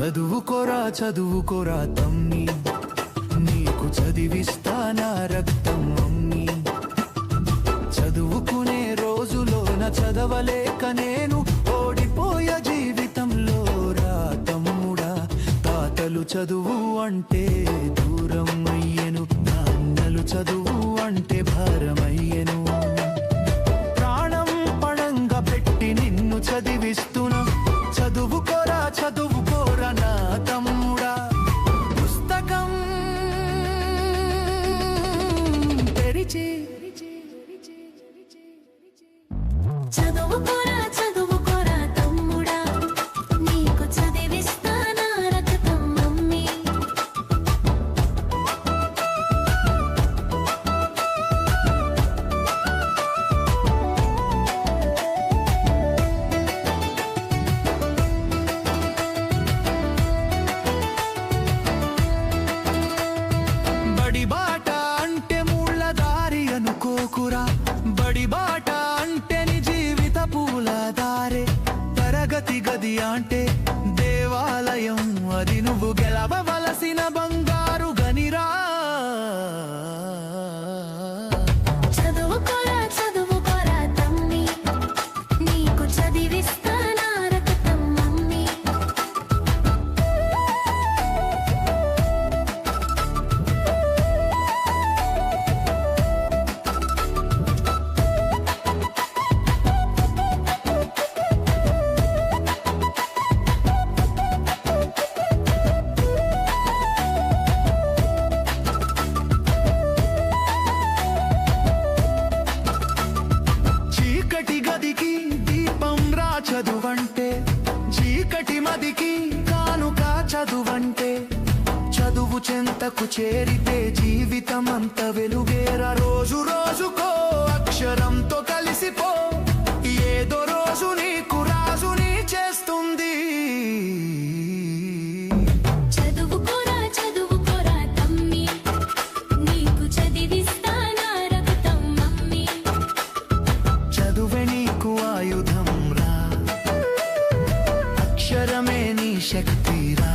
చదువుకోరా చదువుకోరా తమ్మి. నీకు చదివిస్తానా రక్తం అమ్మి. చదువుకునే రోజులోన చదవలేక నేను ఓడిపోయ జీవితంలో రా తమ్ముడా. తాతలు చదువు అంటే దూరం అయ్యను. నాన్నలు చదువు అంటే భా గది అంటే దేవాలయం. అది నువ్వు గెలవవలసిన బంగారు. చీకటి గదికి దీపం రా చదువంటే. చీకటి మదికి కానుక చదువంటే. చదువు చెంతకు చేరితే జీవితం అంత వెలుగేరా. రోజు రోజుకో అక్షరంతో శక్తిరా.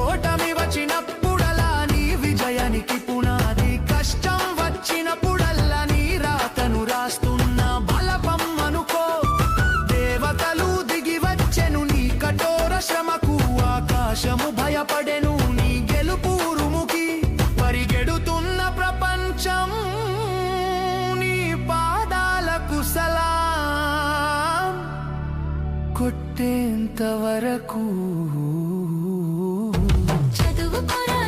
ఓటమి వచ్చినప్పుడలా నీ విజయానికి పునాది కష్టం వచ్చినప్పుడల్లా నీ రాతను రాస్తున్న బలపం అనుకో. దేవతలు దిగి వచ్చెను నీ కఠోర శ్రమకు ఆకాశము భయపడెను. కొట్టేంత వరకు చదువుకోరా